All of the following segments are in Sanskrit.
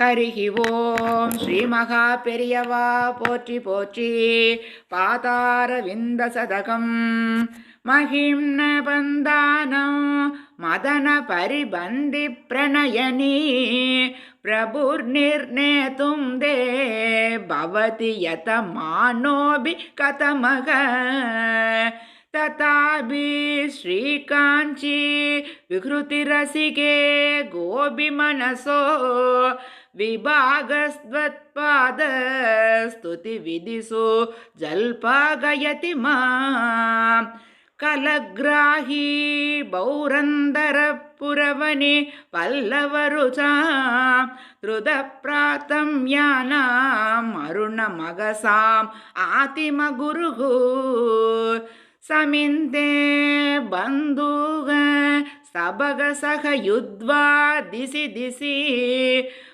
ஹரிஹி ஓம் ஸ்ரீ மகா பெரியவா போற்றி போற்றி பாதார விந்த சதகம் மகிம்ன பந்தானம் மதன பரிபந்தி பிரணயனி प्रभुर्निर्णेतुं दे भवति यतमानोऽपि कथमः श्रीकाञ्ची विहृतिरसिके गोपिमनसो विभागस्त्वत्पादस्तुतिविधिषु जल्पागयति माम्। कलग्राही बौरन्दरपुरवने पल्लवरुचा धृतप्रातं यानाम् अरुणमगसाम् आतिमगुरुः ಸಮಿಂದೆ ಬಂಧೂಗ ಸಬಗ ಸಹ ಯುದ್ವಾ ದಿಸಿ ದಿಸಿ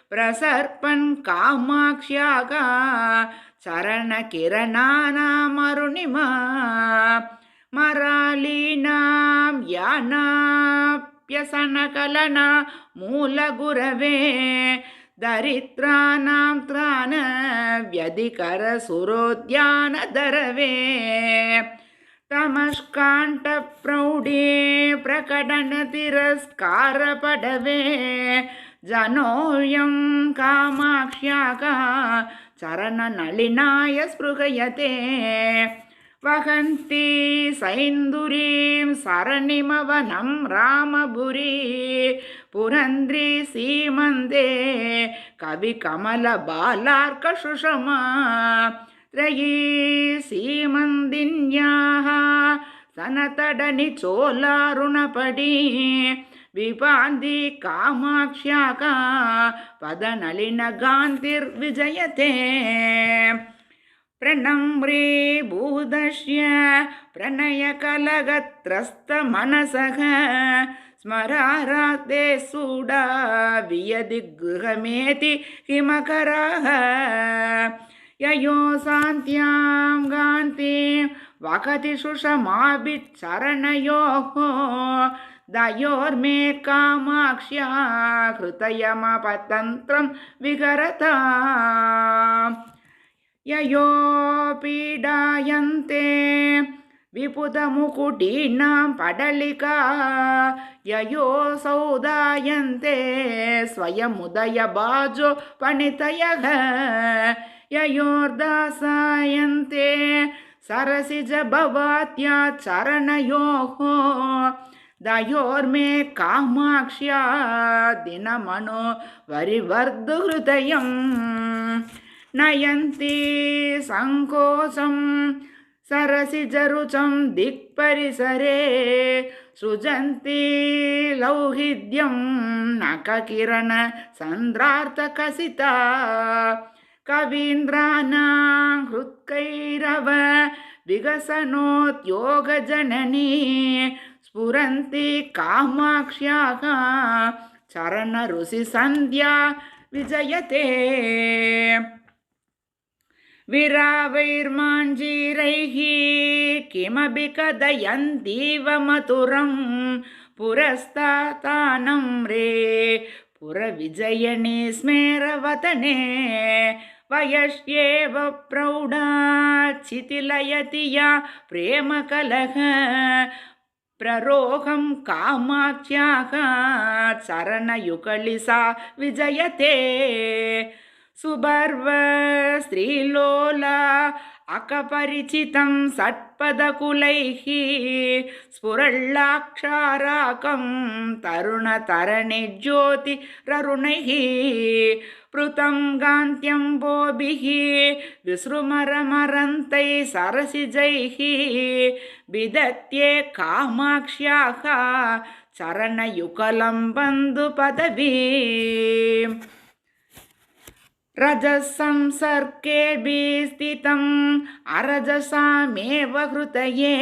ಪ್ರಸರ್ಪಣ್ ಕಾಮಾಕ್ಷ್ಯಾಗ ಚರಣ ಕಿರಣಾನಾಮರುಣಿಮ ಮರಾಲೀನಾಂ ಯಾನಾಪ್ಯಸನಕಲನಾ ಮೂಲ ಗುರವೇ ದರಿದ್ರಾಂ ತ್ರಾನ ವ್ಯಧಿಕರ ಸುರೋದ್ಯಾನದರವೇ तमस्काण्ठप्रौढे प्रकटनतिरस्कारपडवे जनोऽयं कामाक्ष्याका चरणनलिनाय स्पृहयते वहन्ति सैन्दुरीं सरणिमवनं रामपुरी पुरन्द्री सीमन्दे कविकमलबालार्कसुषमा त्रयी सीमन्दिन्याः सनतडनि चोलारुणपडी विपान्ति कामाक्ष्याका पदनलिनगान्तिर्विजयते। प्रणम्रे भूदस्य प्रणयकलगत्रस्तमनसः स्मराराते सूडा वियदि गृहमेति किमकराः ययो शान्त्यां गान्तीं वकति सुषमाभिचरणयोः दयोर्मे कामाक्ष्या हृतयमपतन्त्रं विहरता। ययो पीडायन्ते विपुतमुकुटीनां पडलिका। ययो सौदायन्ते स्वयमुदयबाजो पणितयः ययोर्दासायन्ते सरसिजभवात्या चरणयोः। दयोर्मे कामाक्ष्या दिनमनो वरिवर्धुहृदयम्। नयन्ति सङ्कोचं सरसिजरुचं दिक्परिसरे। सृजन्ति लौहिद्यं नखकिरण सन्द्रार्तकसिता कवीन्द्राणां हृत्कैरव विकसनोद्योगजननी स्फुरन्ति कामाक्ष्याः चरणऋषिसन्ध्या विजयते। विरावैर्माञ्जीरैः किमपि कथयन्तीव मधुरं पुरस्तातानं रे पुरविजयने स्मेरवतने वयस्येव प्रौढा चितिलयति या प्रेमकलह। प्ररोहं कामाख्याः चरणयुगलिसा विजयते। सुबर्व स्त्रीलोला అకపరిచితం సత్పదకులై స్ఫురళ్ళాక్షారాకం తరుణతరణి జ్యోతిరరుణैः పృతం గాంత్యం బోభి విసృమరమరంతై సరసిజై విదత్యే కామాక్ష్యా చరణయుకలం బంధు పదవీ स्थितम् अरजसामेव हृतये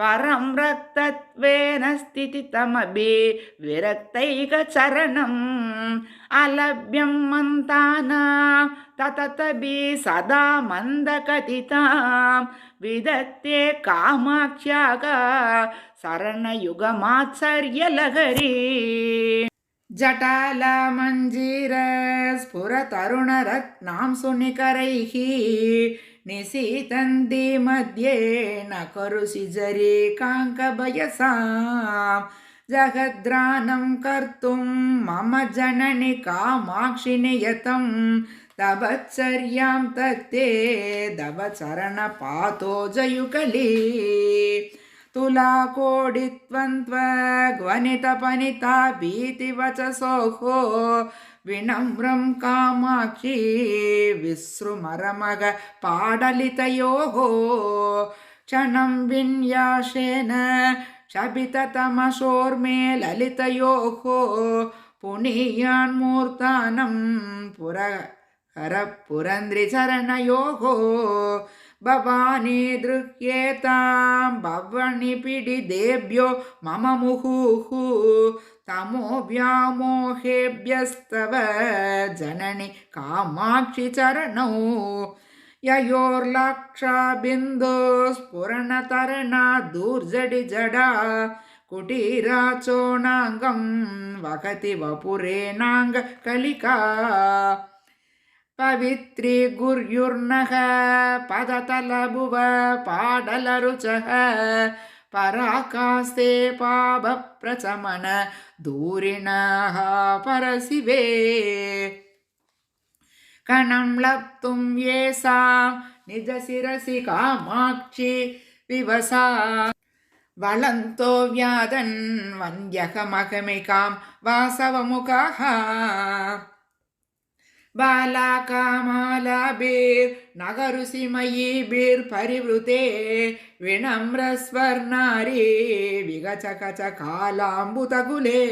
परं रक्तत्वेन स्थितितमभि विरक्तैकचरणम् अलभ्यं मन्तानां तततभि सदा मन्दकथितां विदत्ते कामाक्ष्याग शरणयुगमात्सर्यलहरी जटालमञ्जीरस्फुरतरुणरत्नां सुनिकरैः निशीतन्ति मध्ये न करुषि जरे काङ्कभयसां जगद्रानं कर्तुं मम जननि कामाक्षि नियतं तवचर्यां तत्ते दव चरणपातो जयुकली तुलाकोडित्वन्त्वग्वनितपनिता भीतिवचसोः विनम्रं कामाक्षी विसृमरमग पाडलितयोः क्षणं विन्यासेन क्षपिततमसोर्मे ललितयोः पुनीयान्मूर्तानं पुरहरपुरन्द्रिचरणयोः भवानी दृह्येतां भवनिपिडिदेभ्यो मम मुहुः तमो व्यामोहेभ्यस्तव जननि कामाक्षि चरणौ ययोर्लक्षाबिन्दुस्फुरणतरणा दूर्जडि जडा कुटीराचोणाङ्गं वहति वपुरेणाङ्गकलिका ಪವಿತ್ರಿ ಗುರ್ಯುರ್ನಃ ಪದತಲಭುವ ಪಾಡಲರುಚಃ ಪರಾಕಾಸ್ತೆ ಪಾಪಪ್ರಚಮನ ದೂರಿಣಃ ಪರಸಿವೆ ಕಣಂ ಲಪ್ತುಂ ಯೇಸಾ ನಿಜ ಶಿರಸಿ ಕಾಮಾಕ್ಷಿ ವಿವಸಾ வளந்தோ வியாதன் வந்தியகமகமிகாம் வாசவமுகாக वन्द्यहमहमिकां वासवमुखः बालाकामालाभिर्नगरुसिमयीभिर्परिवृते विनम्रस्वर्णारी विगचकचकालाम्बुतकुले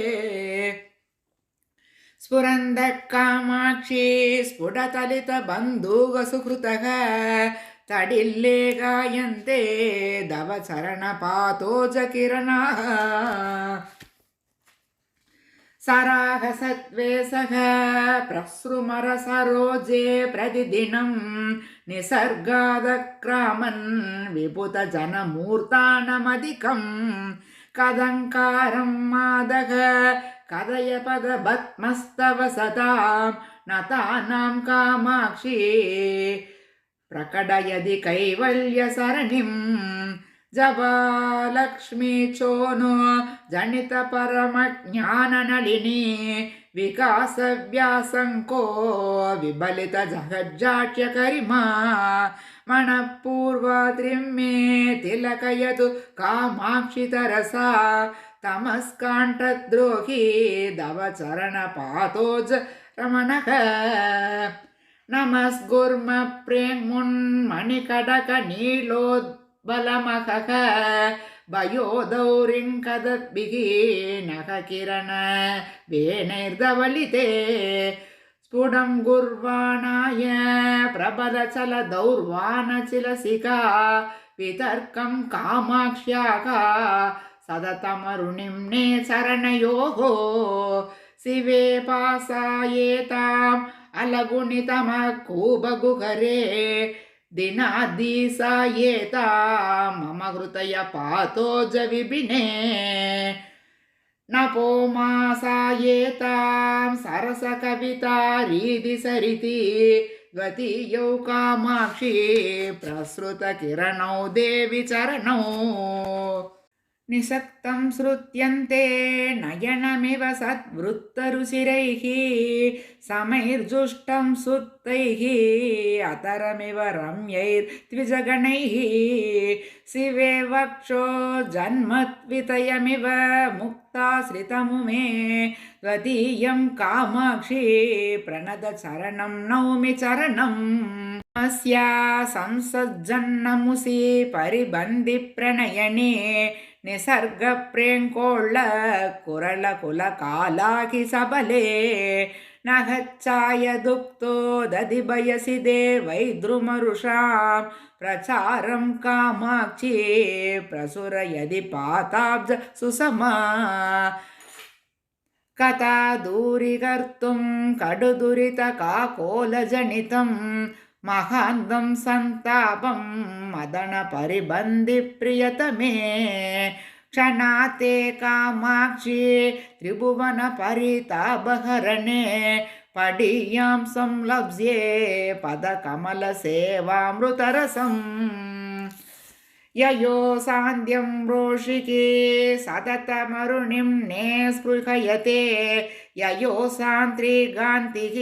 स्फुरन्दः कामाक्षी स्फुटतलितबन्धुगसुकृतः तडिल्ले गायन्ते दवचरणपातो च किरणाः सराहसत्वेसः प्रसृमरसरोजे प्रतिदिनं निसर्गादक्रामन् विपुतजनमूर्तानमधिकं कदङ्कारं मादः कदय पदभत्मस्तव सतां नतानां कामाक्षी प्रकटयदि कैवल्यसरणिम् ಜಬಲಕ್ಷ್ಮಿ ಚೋನು ಜನಿತ ಪರಮ ಜ್ಞಾನ ನಳಿನಿ ವಿಕಾಸ ವ್ಯಾಸಂಕೋ ವಿಬಲಿತ ಜಗಜ್ಜಾಟ್ಯ ಕರಿಮಾ ಮಣಪೂರ್ವ ತ್ರಿಮ್ಮೆ ತಿಲಕಯತು ಕಾಮಾಕ್ಷಿ ತರಸ ತಮಸ್ಕಾಂಠದ್ರೋಹಿ ದವಚರಣ ಪಾತೋಜ ರಮಣಕ ನಮಸ್ಗುರ್ಮ ಪ್ರೇಮುನ್ಮಣಿಕಡಕ ನೀಲೋದ್ बलमखः भयोदौरिङ्कदद्भिः नख किरण वेणैर्दवलिते स्फुटं गुर्वाणाय प्रबलचलदौर्वानचिलसिका वितर्कं कामाक्ष्याः सततमरुणिम्ने चरणयोः शिवे पासायेताम् अलगुणितमः कूबगुहरे ದಿನಾಧೀಸಾಯೇತಾ ಮಮ ಹೃದಯ ಪಾತೋ ಜವಿಬಿನೇ ನಪೋಮಾಸಾಯೇತಾಂ ಸರಸ ಕವಿತಾ ರೀದಿ ಸರಿತಿ ಗತಿಯೌ ಕಾಮಾಕ್ಷಿ ಪ್ರಸೃತ ಕಿರಣೌ ದೇವಿ ಚರಣೌ निसक्तं श्रुत्यन्ते नयनमिव सद्वृत्तरुचिरैः समैर्जुष्टं सुप्तैः अतरमिव रम्यैर्द्विजगणैः शिवे वक्षो जन्मत्वितयमिव मुक्ताश्रितमुमे त्वदीयं कामाक्षी प्रणदचरणं नौमि चरणम्। अस्या संसज्जन्नमुसि परिबन्धिप्रणयने ನಿಸರ್ಗ ಪ್ರೇಂಕೋಳ್ಳ ಕುರಳ ಕುಲ ಕಾಲಾಗಿ ಸಬಲೆ ನಗಚ್ಚಾಯ ದುಕ್ತೋದಧಿ ಬಯಸಿದೆ ವೈದ್ರುಮರುಷಾ ಪ್ರಚಾರಂ ಕಾಮಾಕ್ಷಿ ಪ್ರಸುರ ಯದಿ ಪಾತಾಬ್ಜ ಸುಸಮ ಕಥಾ ದೂರಿಗರ್ತು ಕಡುದುರಿತ ಕಾಕೋಲಜನಿತಂ మహాంగం సంతాపం మదన పరిబంధి ప్రియతమే. క్షణాతే కామాక్షి త్రిభువన పరితాపహరణే. పడియాం సంలభ్యే పదకమల సేవామృతరసం. ययो सान्ध्यं रोषिके सततमरुणिं ने स्पृहयते ययो सान्त्रिगान्तिः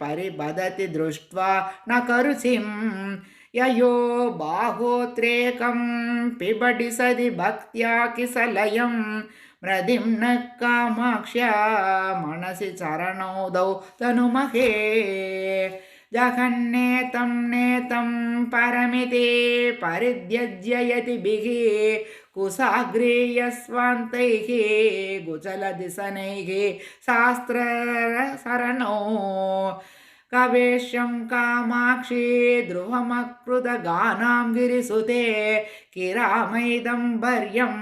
परिबदति दृष्ट्वा न करुचिम् ययो बाहोत्रेकं पिबडि सदि भक्त्या किसलयं मृदिं न कामाक्ष्या मनसि चरणोदौ तनुमहे जघन्नेतं नेतं परमिति परित्यज्ययतिभिः कुसाग्रीयस्वान्तैः गुचलदिशनैः शास्त्रसरणौ कवेश्यं कामाक्षी ध्रुवमकृतगानां गिरिसुते किरामैदम्बर्यं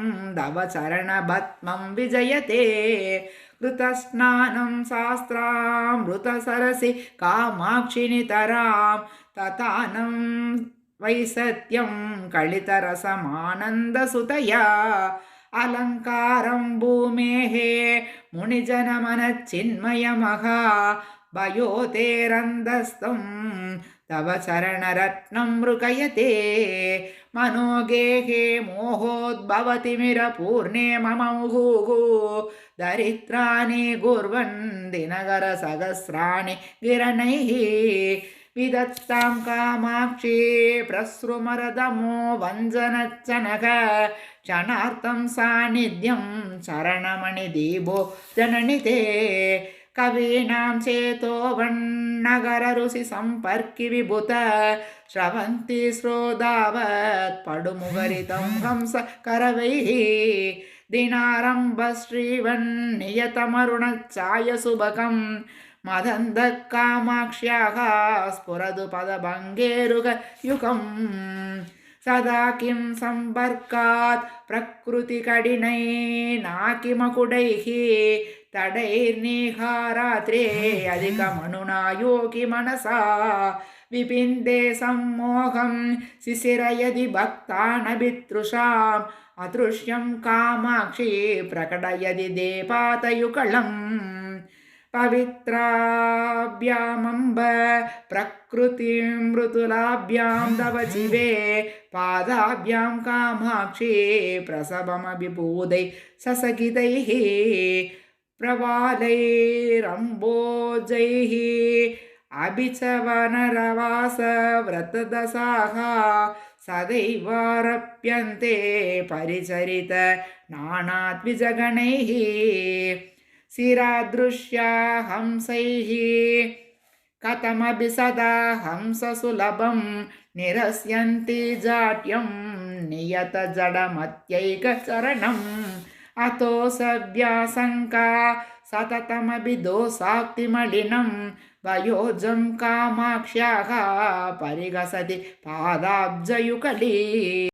चरणभत्मं विजयते। कृतस्नानं शास्त्रामृतसरसि कामाक्षिनितरां तथानं वैसत्यं कलितरसमानन्दसुतया। अलङ्कारं भूमेः मुनिजनमनचिन्मयमहा भयोतेरन्दस्तं तव चरणरत्नं मृगयते। मनोगेहे मोहोद्भवतिमिरपूर्णे मम मुहुः। दरिद्राणि कुर्वन् दिनकरसहस्राणि गिरणैः विदत्तां कामाक्षी प्रसृमरदमो वञ्जनच्चनक क्षणार्थं सान्निध्यं चरणमणिदीपो जननि ते कवीनां चेतो वन्नगररुषि सम्पर्कि विभुत स्रवन्ति श्रोदावत् पडुमुगरितं हंस करवैः दिनारम्भश्रीवन्नियतमरुणच्छायसुभकं मदन्धः कामाक्ष्याः स्फुरतु पदभङ्गेरुगयुगम् सदा किं सम्पर्कात् प्रकृतिकडिनैनाकिमकुडैः तडैर्निहारात्रे अधिकमनुना योगि मनसा विपिन्दे सम्मोहं शिशिरयदि भक्तानभितृषाम् अदृश्यं कामाक्षी प्रकटयदि देपातयुकलम् पवित्राभ्यामम्ब प्रकृतिं मृदुलाभ्यां तव जीवे पादाभ्यां कामाक्षी प्रसवमभिभूदै ससगितैः प्रवालैरम्बोजैः अभिचवनरवासव्रतदशाः सदैवारप्यन्ते परिचरित नानाद्विजगणैः शिरादृश्या हंसैः कथमपि सदा हंससुलभं निरस्यन्ति जाट्यं नियतजडमत्यैकचरणम् अतो सव्यासङ्का सततमपि दोषाक्तिमलिनं वयोजं कामाक्ष्याः परिगसति पादाब्जयुकली